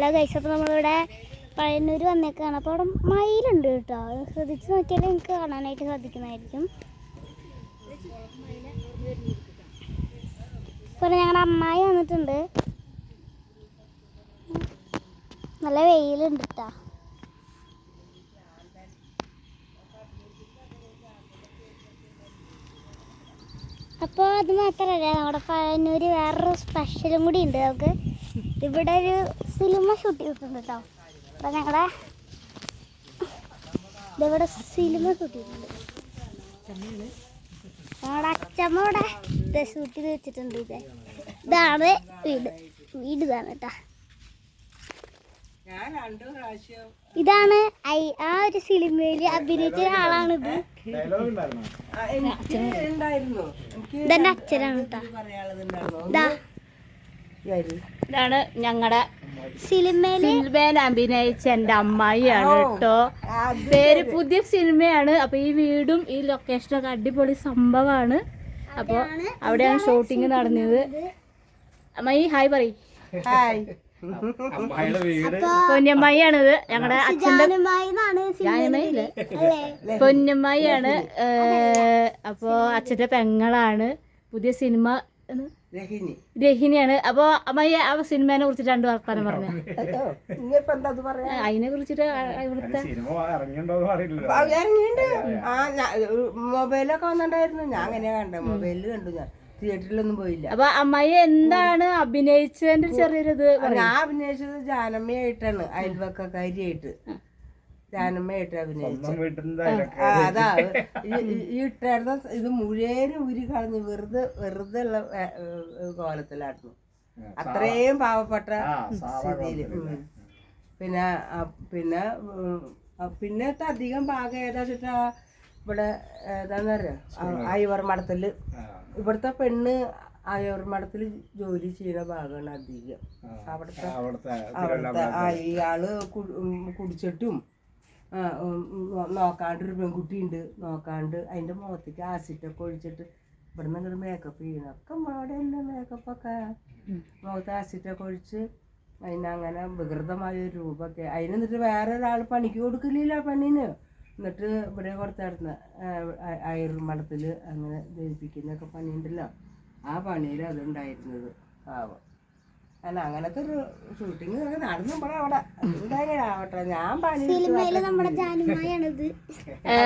Hello guys അപ്പോൾ നമ്മളിവിടെ പഴയന്നൂർ വന്നേക്കാണ്. അപ്പോൾ അവിടെ മയിലുണ്ട് കേട്ടോ. അത് ശ്രദ്ധിച്ച് നോക്കിയാൽ നിങ്ങൾക്ക് കാണാനായിട്ട് സാധിക്കുന്നതായിരിക്കും. ഇപ്പോൾ ഞങ്ങളുടെ അമ്മായി വന്നിട്ടുണ്ട്. നല്ല വെയിലുണ്ട് കേട്ടോ അപ്പോൾ അത് മാത്രമല്ല നമ്മുടെ പഴയന്നൂർ വേറൊരു സ്പെഷ്യലും കൂടി ഉണ്ട് നമുക്ക്. ഇവിടെ ഒരു സിനിമ ഷൂട്ട് ചെയ്തിട്ടുണ്ട് കേട്ടോ അപ്പം ഞങ്ങളെ ഇതിവിടെ സിനിമ ഷൂട്ട് ചെയ്തിട്ടുണ്ട്. ഞങ്ങളുടെ അച്ഛമ്മ ഇവിടെ ഇത് ഷൂട്ട് ചെയ്ത് വെച്ചിട്ടുണ്ട് ഇത്. ഇതാണ് വീട്. വീട് ഇതാണ് കേട്ടോ ഇതാണ് ആ ഒരു സിനിമയിൽ അഭിനയിച്ച ഒരാളാണിത് ഇത്. ഇതെന്റെ അച്ഛനാണ് കേട്ടോ ഇതാണ് ഞങ്ങളുടെ സിനിമയിൽ സിനിമയിൽ അഭിനയിച്ച എന്റെ അമ്മായിയാണ് കേട്ടോ. പേര് പുതിയ സിനിമയാണ്. അപ്പൊ ഈ വീടും ഈ ലൊക്കേഷനൊക്കെ അടിപൊളി സംഭവമാണ് അപ്പോൾ അവിടെയാണ് ഷൂട്ടിങ് നടന്നത്. അമ്മായി ഹായ് പറയും. ഹായ് പൊന്നമ്മായിയാണിത്. ഞങ്ങളുടെ അച്ഛന്റെ പൊന്നമ്മായിയാണ്. അപ്പോ അച്ഛന്റെ പെങ്ങളാണ്. പുതിയ സിനിമ രഹിനിയാണ്. അപ്പൊ അമ്മയെ ആ സിനിമേനെ കുറിച്ച് രണ്ടു വർത്താനം പറഞ്ഞു. അതിനെ കുറിച്ചിട്ട് ഇവിടുത്തെ അറിയില്ലല്ലോ. ആ, മൊബൈലൊക്കെ വന്നിട്ടുണ്ടായിരുന്നു ഞാൻ അങ്ങനെയാ കണ്ടത് മൊബൈലിൽ കണ്ടു ഞാൻ. തിയേറ്ററിലൊന്നും പോയില്ല. അപ്പൊ അമ്മയെ എന്താണ് അഭിനയിച്ചതിന്റെ ചെറിയൊരു ഇത് ഞാൻ അഭിനയിച്ചത് ജാനമ്മയായിട്ടാണ്. അയൽവക്കക്കാരിയായിട്ട്. ജാനമ്മയായിട്ട് ആ, അതാ ഈ- ഇട്ടായിരുന്ന ഇത് മുഴുവനും ഊരി കളഞ്ഞ് വെറുതെ വെറുതെ ഉള്ള കോലത്തിലായിരുന്നു. അത്രയും പാവപ്പെട്ട സ്ഥിതിയിൽ സ്ഥിതിയിൽ. പിന്നെ പിന്നെ പിന്നത്തെ അധികം ഭാഗം ഏതാ വെച്ചിട്ടാ ഇവിടെ ഏതാന്ന് പറയാ അയ്യവർ മഠത്തിൽ. ഇവിടുത്തെ പെണ്ണ് അയ്യവർ മഠത്തിൽ ജോലി ചെയ്യുന്ന ഭാഗമാണ് അധികം. അവിടുത്തെ അവിടുത്തെ ഇയാൾ കുടിച്ചിട്ടും നോക്കാണ്ട് ഒരു പെൺകുട്ടി ഉണ്ട് നോക്കാണ്ട് അതിന്റെ മുഖത്തേക്ക് ആസിഡൊക്കെ ഒഴിച്ചിട്ട് ഇവിടുന്ന് അങ്ങോട്ട് മേക്കപ്പ് ചെയ്യണം. ഒക്കെ അവിടെ തന്നെ മേക്കപ്പൊക്കെ മുഖത്ത് ആസിഡൊക്കെ ഒഴിച്ച് അതിനങ്ങനെ വികൃതമായ ഒരു രൂപമൊക്കെ. അതിന് എന്നിട്ട് വേറെ ഒരാൾ പണിക്ക് കൊടുക്കില്ല പണിന് പെണ്ണിന്. എന്നിട്ട് ഇവിടെ കൊടുത്തായിരുന്നു അയർമഠത്തിൽ അങ്ങനെ ദഹിപ്പിക്കുന്നൊക്കെ പണിയുണ്ടല്ലോ. ആ പണിയിൽ അതുണ്ടായിരുന്നത്. പാവം. അല്ല അങ്ങനത്തെ ഒരു ഷൂട്ടിങ് നടന്നു ഇവിടെ അവിടെ എന്തായാലും ആവട്ടെ. ഞാൻ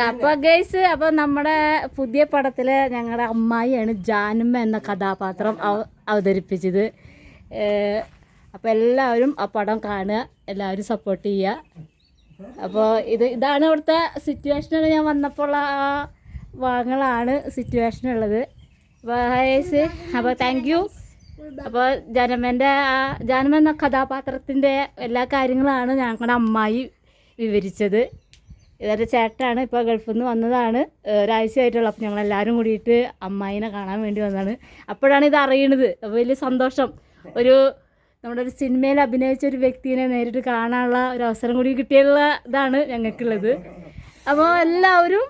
അപ്പൊ ഗൈസ് അപ്പൊ നമ്മുടെ പുതിയ പടത്തിൽ ഞങ്ങളുടെ അമ്മായിയാണ് ജാനുമ്മ എന്ന കഥാപാത്രം അവ- അവതരിപ്പിച്ചത്. ഏഹ്, അപ്പൊ എല്ലാവരും ആ പടം കാണുക എല്ലാവരും സപ്പോർട്ട് ചെയ്യുക. അപ്പോൾ ഇത് ഇതാണ് ഇവിടുത്തെ സിറ്റുവേഷൻ ഞാൻ വന്നപ്പോൾ ആ വാങ്ങളാണ് സിറ്റുവേഷൻ ഉള്ളത്. അപ്പോൾ അപ്പോൾ താങ്ക് യു അപ്പോൾ ജനമന്റെ ആ ജനമ എന്ന കഥാപാത്രത്തിന്റെ എല്ലാ കാര്യങ്ങളാണ് ഞങ്ങളുടെ അമ്മായി വിവരിച്ചത്. ഇതൊരു ചേട്ടാണ് ഇപ്പോൾ ഗൾഫിൽ നിന്ന് വന്നതാണ് ഒരാഴ്ചയായിട്ടുള്ള. അപ്പൊ അപ്പോൾ ഞങ്ങളെല്ലാവരും കൂടിയിട്ട് അമ്മായിനെ കാണാൻ വേണ്ടി വന്നതാണ്. അപ്പോഴാണ് ഇത് അറിയണത്. അപ്പോൾ വലിയ സന്തോഷം. ഒരു നമ്മുടെ ഒരു സിനിമയിൽ അഭിനയിച്ച ഒരു വ്യക്തിനെ നേരിട്ട് കാണാനുള്ള ഒരു അവസരം കൂടി കിട്ടിയുള്ള ഇതാണ് ഞങ്ങൾക്കുള്ളത്. അപ്പോൾ എല്ലാവരും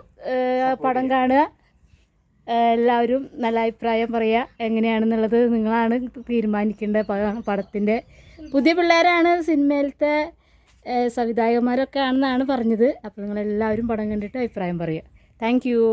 പടം കാണുക. എല്ലാവരും നല്ല അഭിപ്രായം പറയുക എങ്ങനെയാണെന്നുള്ളത് നിങ്ങളാണ് തീരുമാനിക്കേണ്ടത്. പടത്തിന്റെ പുതിയ പിള്ളേരാണ് സിനിമയിലത്തെ സംവിധായകന്മാരൊക്കെ ആണെന്നാണ് പറഞ്ഞത്. അപ്പോൾ നിങ്ങളെല്ലാവരും പടം കണ്ടിട്ട് അഭിപ്രായം പറയുക താങ്ക് യു